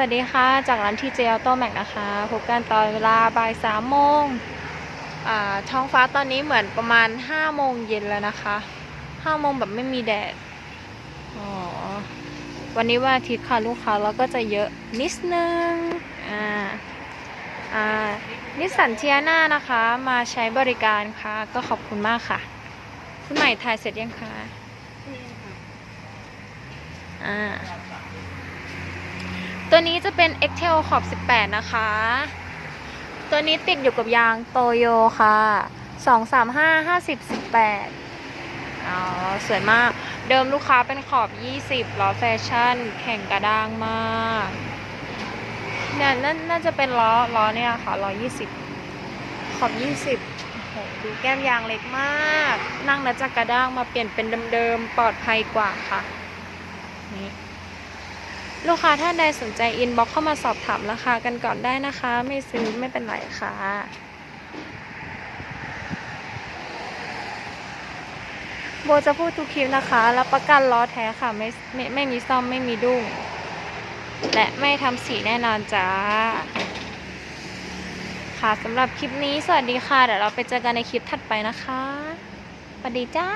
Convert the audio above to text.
วัสดีค่ะ จากร้านทีเจออโต้แม็กนะคะ พบกันตอนเวลาบ่ายสามโมงอ่าท้องฟ้าตอนนี้เหมือนประมาณห้าโมงเย็นแล้วนะคะห้าโมงแบบไม่มีแดดอ๋อวันนี้วันอาทิตย์ค่ะลูกค้าเราก็จะเยอะนิดนึงอ่าอ่านิสสันเทียนานะคะ มาใช้บริการค่ะ ก็ขอบคุณมากค่ะ คุณใหม่ถ่ายเสร็จยังคะอ่า ตัวนี้จะเป็น x t e l ขอบ 18 นะคะ ตัวนี้ติดอยู่กับยางโตโยค่ะ 235 50 18อ๋อสวยมาก เดิมลูกค้าเป็นขอบ 20ล้อแฟชั่น แข่งกระด้างมากเนี่ยนาน่าจะเป็นล้อล้อเนี่ยค่ะล้อ 20 ขอบ 20โอ้โหดูแก้มยางเล็กมาก นั่งแล้วจะกระด้างมาเปลี่ยนเป็นเดิมๆปลอดภัยกว่าค่ะ นี่ ลูกค้าท่านใดสนใจอินบ็อกเข้ามาสอบถามราคากันก่อนได้นะคะ ไม่ซื้อไม่เป็นไรค่ะโบจะพูดทุกคลิปนะคะรับประกันล้อแท้ค่ะไม่ไม่ไม่มีซ่อมไม่มีดุ้ง และไม่ทำสีแน่นอนจ้า ค่ะสำหรับคลิปนี้สวัสดีค่ะ เดี๋ยวเราไปเจอกันในคลิปถัดไปนะคะสวัสดีจ้า